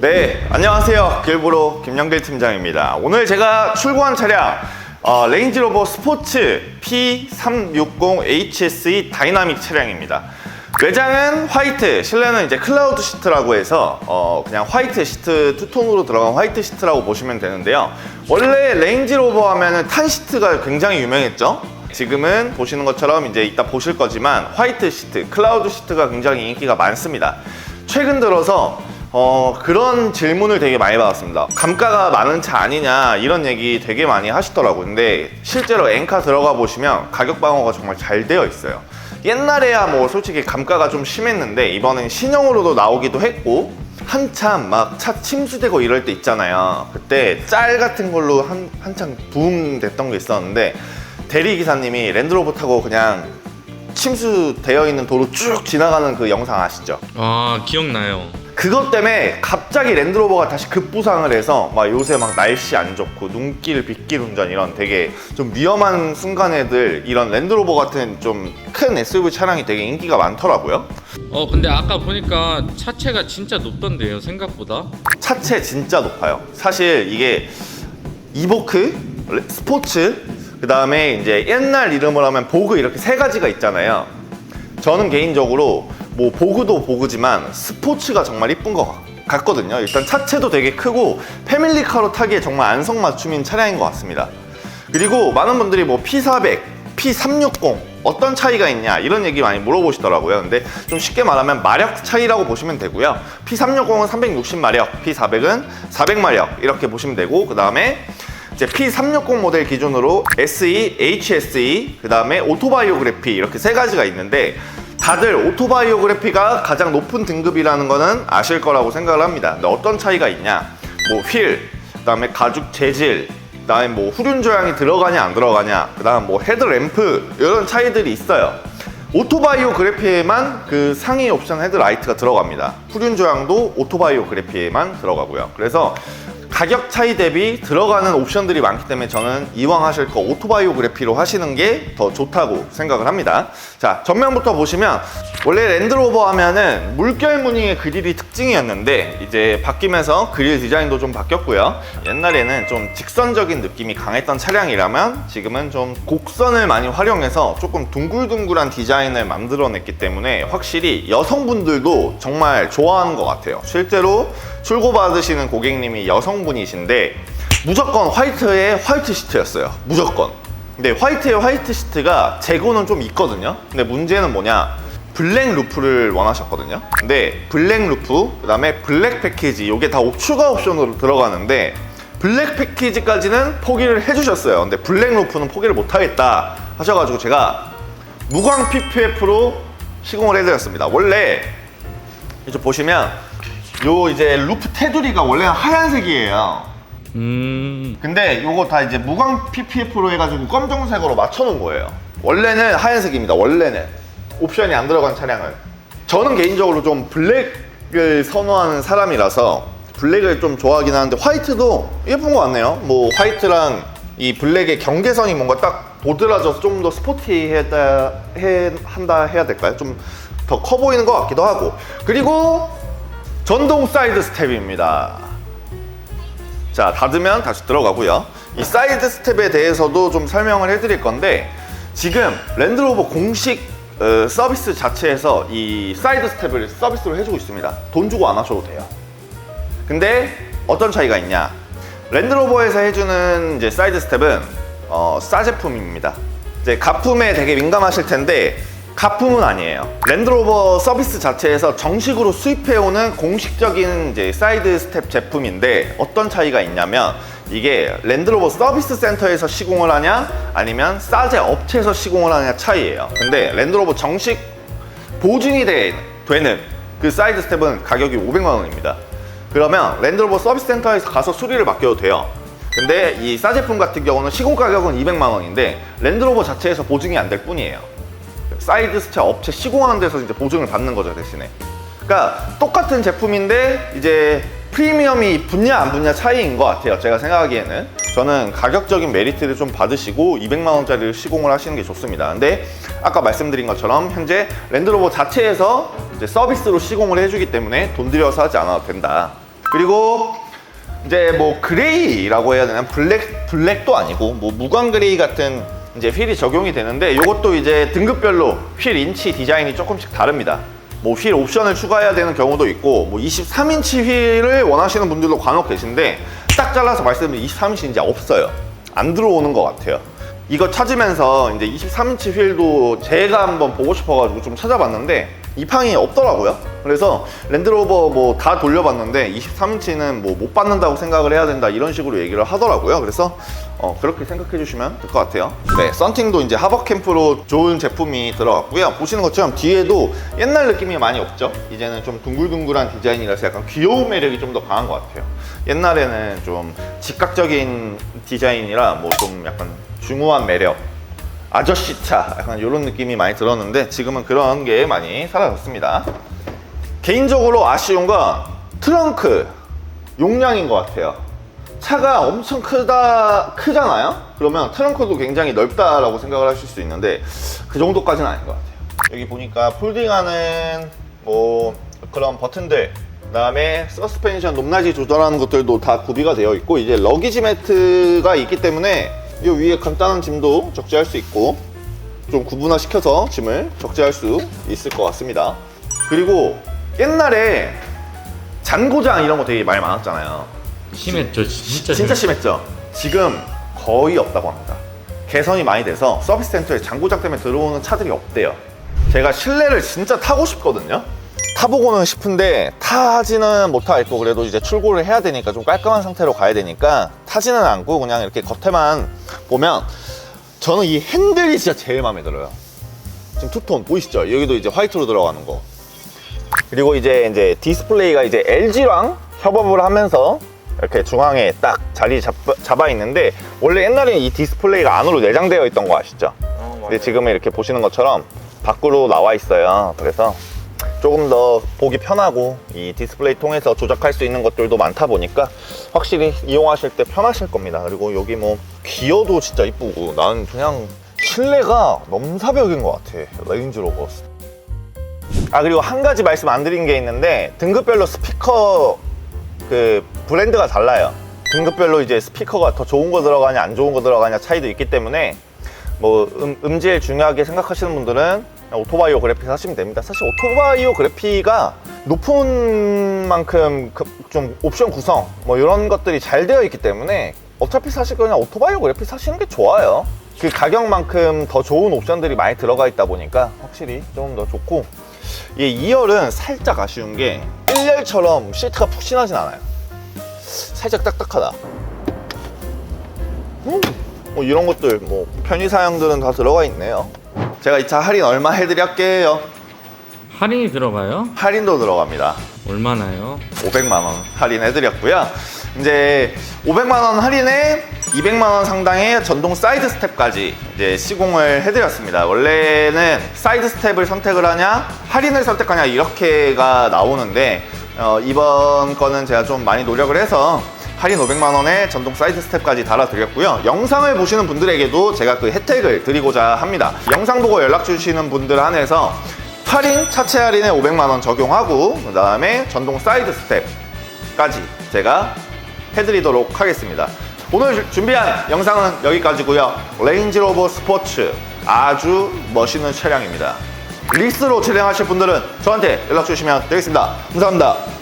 네, 안녕하세요. 길브로 김영길 팀장입니다. 오늘 제가 출고한 차량 어, 레인지로버 스포츠 P360HSE 다이나믹 차량입니다. 외장은 화이트, 실내는 이제 클라우드 시트라고 해서 어, 그냥 화이트 시트 투톤으로 들어간 화이트 시트라고 보시면 되는데요. 원래 레인지로버 하면은 탄 시트가 굉장히 유명했죠. 지금은 보시는 것처럼 이제 이따 보실 거지만 화이트 시트, 클라우드 시트가 굉장히 인기가 많습니다. 최근 들어서 어, 그런 질문을 되게 많이 받았습니다. 감가가 많은 차 아니냐 이런 얘기 되게 많이 하시더라고요. 근데 실제로 엔카 들어가 보시면 가격 방어가 정말 잘 되어 있어요. 옛날에야 뭐 솔직히 감가가 좀 심했는데 이번엔 신형으로도 나오기도 했고 한참 막 차 침수되고 이럴 때 있잖아요. 그때 짤 같은 걸로 한, 한창 붐 됐던 게 있었는데 대리 기사님이 랜드로버 타고 그냥 침수되어 있는 도로 쭉 지나가는 그 영상 아시죠? 아 기억나요. 그것 때문에 갑자기 랜드로버가 다시 급부상을 해서 막 요새 막 날씨 안 좋고 눈길 빗길 운전 이런 되게 좀 위험한 순간에들 이런 랜드로버 같은 좀 큰 SUV 차량이 되게 인기가 많더라고요. 어 근데 아까 보니까 차체가 진짜 높던데요 생각보다. 차체 진짜 높아요. 사실 이게 이보크, 레- 스포츠, 그 다음에 이제 옛날 이름으로 하면 보그 이렇게 세 가지가 있잖아요. 저는 개인적으로 뭐 보그도 보그지만 스포츠가 정말 이쁜 것 같- 같거든요. 일단 차체도 되게 크고 패밀리카로 타기에 정말 안성맞춤인 차량인 것 같습니다. 그리고 많은 분들이 뭐 P400, P360 어떤 차이가 있냐 이런 얘기 많이 물어보시더라고요. 근데 좀 쉽게 말하면 마력 차이라고 보시면 되고요. P360은 360마력, P400은 400마력 이렇게 보시면 되고 그 다음에 이제 P360 모델 기준으로 SE, HSE, 그 다음에 오토바이오그래피 이렇게 세 가지가 있는데 다들 오토바이오그래피가 가장 높은 등급이라는 거는 아실 거라고 생각을 합니다. 근데 어떤 차이가 있냐? 뭐 휠, 그 다음에 가죽 재질, 그 다음에 뭐 후륜 조향이 들어가냐 안 들어가냐, 그 다음 뭐 헤드램프 이런 차이들이 있어요. 오토바이오 그래피에만 그 상위 옵션 헤드라이트가 들어갑니다. 후륜 조향도 오토바이오 그래피에만 들어가고요. 그래서 가격 차이 대비 들어가는 옵션들이 많기 때문에 저는 이왕 하실 거 오토바이오그래피로 하시는 게 더 좋다고 생각을 합니다. 자, 전면부터 보시면 원래 랜드로버 하면은 물결 무늬의 그릴이 특징이었는데 이제 바뀌면서 그릴 디자인도 좀 바뀌었고요. 옛날에는 좀 직선적인 느낌이 강했던 차량이라면 지금은 좀 곡선을 많이 활용해서 조금 둥글둥글한 디자인을 만들어냈기 때문에 확실히 여성분들도 정말 좋아하는 것 같아요. 실제로 출고 받으시는 고객님이 여성분이신데 무조건 화이트에 화이트 시트였어요. 무조건. 근데 화이트에 화이트 시트가 재고는 좀 있거든요. 근데 문제는 뭐냐? 블랙 루프를 원하셨거든요. 근데 블랙 루프, 그 다음에 블랙 패키지, 이게 다 추가 옵션으로 들어가는데 블랙 패키지까지는 포기를 해주셨어요. 근데 블랙 루프는 포기를 못하겠다 하셔가지고 제가 무광 PPF로 시공을 해드렸습니다. 원래 이제 보시면 요 이제 루프 테두리가 원래 는 하얀색이에요. 음. 근데 요거 다 이제 무광 PPF로 해가지고 검정색으로 맞춰놓은 거예요. 원래는 하얀색입니다. 원래는 옵션이 안 들어간 차량을. 저는 개인적으로 좀 블랙을 선호하는 사람이라서 블랙을 좀 좋아하긴 하는데 화이트도 예쁜 것 같네요. 뭐 화이트랑 이 블랙의 경계선이 뭔가 딱 도드라져서 좀 더 스포티하다 해, 한다 해야 될까요? 좀 더 커 보이는 것 같기도 하고. 그리고 전동 사이드 스텝입니다. 자, 닫으면 다시 들어가고요. 이 사이드 스텝에 대해서도 좀 설명을 해드릴 건데 지금 랜드로버 공식 어, 서비스 자체에서 이 사이드 스텝을 서비스로 해주고 있습니다. 돈 주고 안 하셔도 돼요. 근데 어떤 차이가 있냐? 랜드로버에서 해주는 이제 사이드 스텝은 어, 싸 제품입니다. 이제 가품에 되게 민감하실 텐데 가품은 아니에요. 랜드로버 서비스 자체에서 정식으로 수입해오는 공식적인 이제 사이드 스텝 제품인데 어떤 차이가 있냐면 이게 랜드로버 서비스 센터에서 시공을 하냐 아니면 싸제 업체에서 시공을 하냐 차이예요. 근데 랜드로버 정식 보증이 되, 되는 그 사이드 스텝은 가격이 500만 원입니다. 그러면 랜드로버 서비스 센터에서 가서 수리를 맡겨도 돼요. 근데 이 싸제품 같은 경우는 시공 가격은 200만 원인데 랜드로버 자체에서 보증이 안 될 뿐이에요. 사이드 스텝 업체 시공하는 데서 이제 보증을 받는 거죠 대신에. 그러니까 똑같은 제품인데 이제 프리미엄이 붙냐 안 붙냐 차이인 것 같아요. 제가 생각하기에는 저는 가격적인 메리트를 좀 받으시고 200만 원짜리를 시공을 하시는 게 좋습니다. 근데 아까 말씀드린 것처럼 현재 랜드로버 자체에서 이제 서비스로 시공을 해주기 때문에 돈 들여서 하지 않아도 된다. 그리고 이제 뭐 그레이라고 해야 되나 블랙 블랙도 아니고 뭐 무광 그레이 같은 이제 휠이 적용이 되는데 이것도 이제 등급별로 휠 인치 디자인이 조금씩 다릅니다. 뭐 휠 옵션을 추가해야 되는 경우도 있고 뭐 23인치 휠을 원하시는 분들도 간혹 계신데 딱 잘라서 말씀드리면 23인치 이제 없어요. 안 들어오는 것 같아요. 이거 찾으면서 이제 23인치 휠도 제가 한번 보고 싶어가지고 좀 찾아봤는데 이 판이 없더라고요. 그래서 랜드로버 뭐 다 돌려봤는데 23인치는 뭐 못 받는다고 생각을 해야 된다 이런 식으로 얘기를 하더라고요. 그래서 어, 그렇게 생각해 주시면 될 것 같아요. 네, 썬팅도 이제 하버 캠프로 좋은 제품이 들어갔고요. 보시는 것처럼 뒤에도 옛날 느낌이 많이 없죠. 이제는 좀 둥글둥글한 디자인이라서 약간 귀여운 매력이 좀 더 강한 것 같아요. 옛날에는 좀 직각적인 디자인이라 뭐 좀 약간 중후한 매력 아저씨 차 약간 이런 느낌이 많이 들었는데 지금은 그런 게 많이 사라졌습니다. 개인적으로 아쉬운 건 트렁크 용량인 것 같아요. 차가 엄청 크다 크잖아요. 그러면 트렁크도 굉장히 넓다라고 생각을 하실 수 있는데 그 정도까지는 아닌 것 같아요. 여기 보니까 폴딩하는 뭐 그런 버튼들 그다음에 서스펜션 높낮이 조절하는 것들도 다 구비가 되어 있고 이제 러기지 매트가 있기 때문에 이 위에 간단한 짐도 적재할 수 있고 좀 구분화 시켜서 짐을 적재할 수 있을 것 같습니다. 그리고 옛날에 잔고장 이런 거 되게 많이 많았잖아요. 심했죠 진짜 진짜 심했- 심했죠. 지금 거의 없다고 합니다. 개선이 많이 돼서 서비스 센터에 장고장 때문에 들어오는 차들이 없대요. 제가 실내를 진짜 타고 싶거든요. 타보고는 싶은데 타지는 못하겠고 그래도 이제 출고를 해야 되니까 좀 깔끔한 상태로 가야 되니까 타지는 않고 그냥 이렇게 겉에만 보면 저는 이 핸들이 진짜 제일 마음에 들어요. 지금 투톤 보이시죠? 여기도 이제 화이트로 들어가는 거. 그리고 이제 이제 디스플레이가 이제 LG랑 협업을 하면서 이렇게 중앙에 딱 자리 잡, 잡아 있는데 원래 옛날에 이 디스플레이가 안으로 내장되어 있던 거 아시죠? 근데 지금은 이렇게 보시는 것처럼 밖으로 나와 있어요. 그래서 조금 더 보기 편하고 이 디스플레이 통해서 조작할 수 있는 것들도 많다 보니까 확실히 이용하실 때 편하실 겁니다. 그리고 여기 뭐 기어도 진짜 이쁘고 나는 그냥 실내가 넘사벽인 것 같아. 레인지로버. 아 그리고 한 가지 말씀 안 드린 게 있는데 등급별로 스피커 그 브랜드가 달라요. 등급별로 이제 스피커가 더 좋은 거 들어가냐 안 좋은 거 들어가냐 차이도 있기 때문에 뭐 음, 음질 중요하게 생각하시는 분들은 오토바이오 그래피 사시면 됩니다. 사실 오토바이오 그래피가 높은 만큼 그- 좀 옵션 구성 뭐 이런 것들이 잘 되어 있기 때문에 어차피 사실 그냥 오토바이오 그래피 사시는 게 좋아요. 그 가격만큼 더 좋은 옵션들이 많이 들어가 있다 보니까 확실히 좀 더 좋고 이 2열은 살짝 아쉬운 게 1열처럼 시트가 푹신하진 않아요. 살짝 딱딱하다. 음, 뭐 이런 것들 뭐 편의 사양들은 다 들어가 있네요. 제가 이 차 할인 얼마 해드릴게요. 할인이 들어가요? 할인도 들어갑니다. 얼마나요? 500만 원 할인해드렸고요. 이제 500만 원 할인에 200만 원 상당의 전동 사이드 스텝까지 이제 시공을 해드렸습니다. 원래는 사이드 스텝을 선택을 하냐, 할인을 선택하냐 이렇게가 나오는데 어, 이번 거는 제가 좀 많이 노력을 해서 할인 500만 원에 전동 사이드 스텝까지 달아드렸고요. 영상을 보시는 분들에게도 제가 그 혜택을 드리고자 합니다. 영상 보고 연락 주시는 분들 한해서 할인 차체 할인에 500만 원 적용하고 그 다음에 전동 사이드 스텝까지 제가 해드리도록 하겠습니다. 오늘 주- 준비한 영상은 여기까지고요. 레인지로버 스포츠 아주 멋있는 차량입니다. 리스로 촬영하실 분들은 저한테 연락 주시면 되겠습니다. 감사합니다.